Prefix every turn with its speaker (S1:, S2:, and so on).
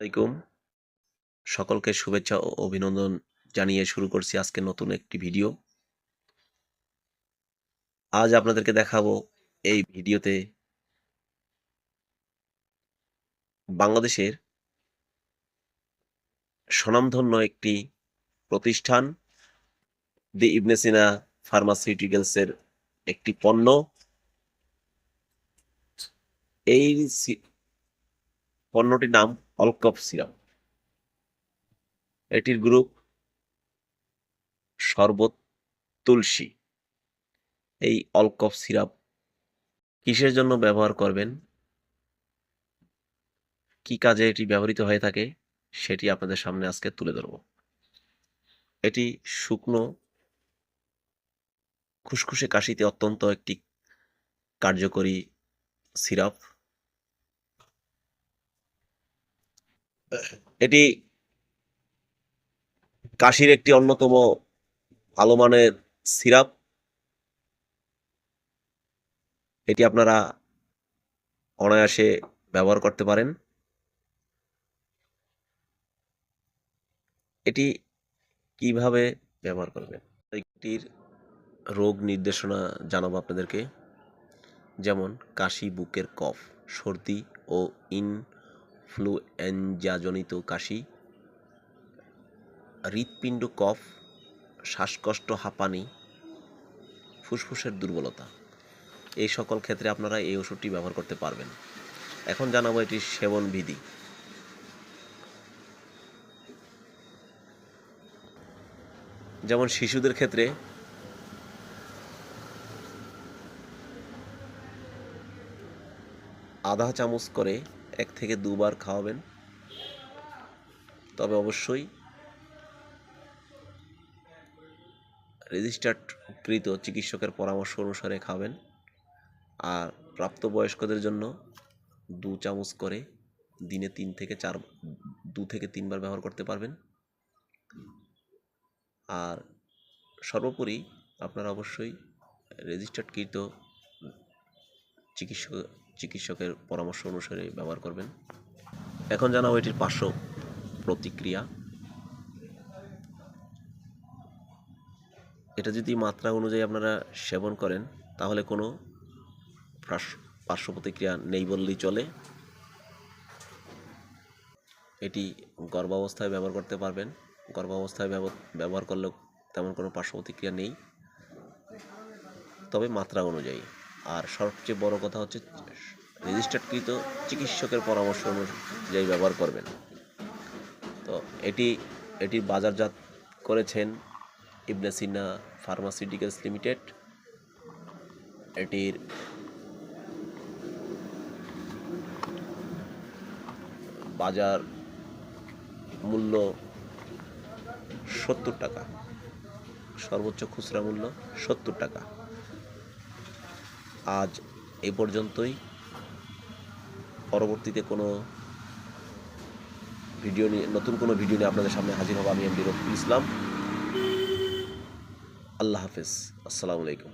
S1: আলাইকুম। সকলকে শুভেচ্ছা ও অভিনন্দন জানিয়ে শুরু করছি আজকে নতুন একটি ভিডিও। আজ আপনাদেরকে দেখাবো এই ভিডিওতে বাংলাদেশের স্বনামধন্য একটি প্রতিষ্ঠান দি ইবনে সিনা ফার্মাসিউটিক্যালসের একটি পণ্য। এই পণ্যটির নাম অলকফ সিরাপ। এটির গ্রুপ শরবত তুলসী। এই অলকফ সিরাপ কিসের জন্য ব্যবহার করবেন? কি কাজে এটি ব্যবহৃত হয়ে থাকে? সেটি আপনাদের সামনে আজকে তুলে ধরব। এটি শুকনো, খুসখুসে কাশিতে অত্যন্ত একটি কার্যকরী সিরাপ। এটি কাশির একটি অন্যতম ভালো মানের সিরাপ। এটি আপনারা অনায়াসে ব্যবহার করতে পারেন। এটি কীভাবে ব্যবহার করবেন? এটির রোগ নির্দেশনা জানাব আপনাদেরকে। যেমন কাশি, বুকের কফ, সর্দি ও ইনফ্লুয়েঞ্জাজনিত কাশি, হৃৎপিণ্ড কফ, শ্বাসকষ্ট, হাঁপানি, ফুসফুসের দুর্বলতা। এই সকল ক্ষেত্রে আপনারা এই ওষুধটি ব্যবহার করতে পারবেন। এখন জানাব এটির সেবন বিধি যেমন শিশুদের ক্ষেত্রে আধা চামচ করে এক থেকে দুবার খাওয়াবেন। তবে অবশ্যই রেজিস্টার্ডকৃত চিকিৎসকের পরামর্শ অনুসারে খাবেন। আর প্রাপ্তবয়স্কদের জন্য দু চামচ করে দিনে তিন থেকে চার, দু থেকে তিনবার ব্যবহার করতে পারবেন। আর সর্বোপরি আপনারা অবশ্যই রেজিস্টার্ডকৃত চিকিৎসক চিকিৎসকের পরামর্শ অনুসারে ব্যবহার করবেন। এখন জানাব এটির পার্শ্ব প্রতিক্রিয়া। এটা যদি মাত্রা অনুযায়ী আপনারা সেবন করেন, তাহলে কোনো পার্শ্ব প্রতিক্রিয়া নেই বললেই চলে। এটি গর্ভাবস্থায় ব্যবহার করতে পারবেন। গর্ভাবস্থায় ব্যবহার করলেও তেমন কোনো পার্শ্ব প্রতিক্রিয়া নেই। তবে মাত্রা অনুযায়ী। আর সবচেয়ে বড় কথা হচ্ছে রেজিস্টার্ডকৃত চিকিৎসকের পরামর্শ অনুযায়ী ব্যবহার করবেন। তো এটি এটি বাজারজাত করেছেন ইবনে সিনা ফার্মাসিউটিক্যালস লিমিটেড। এটির বাজার মূল্য সত্তর টাকা, সর্বোচ্চ খুচরা মূল্য সত্তর টাকা। আজ এ পর্যন্তই। পরবর্তীতে কোনো ভিডিও নিয়ে, নতুন কোনো ভিডিও নিয়ে আপনাদের সামনে হাজির হব আমি এমডি রফিকুল ইসলাম। আল্লাহ হাফেজ। আসসালামু আলাইকুম।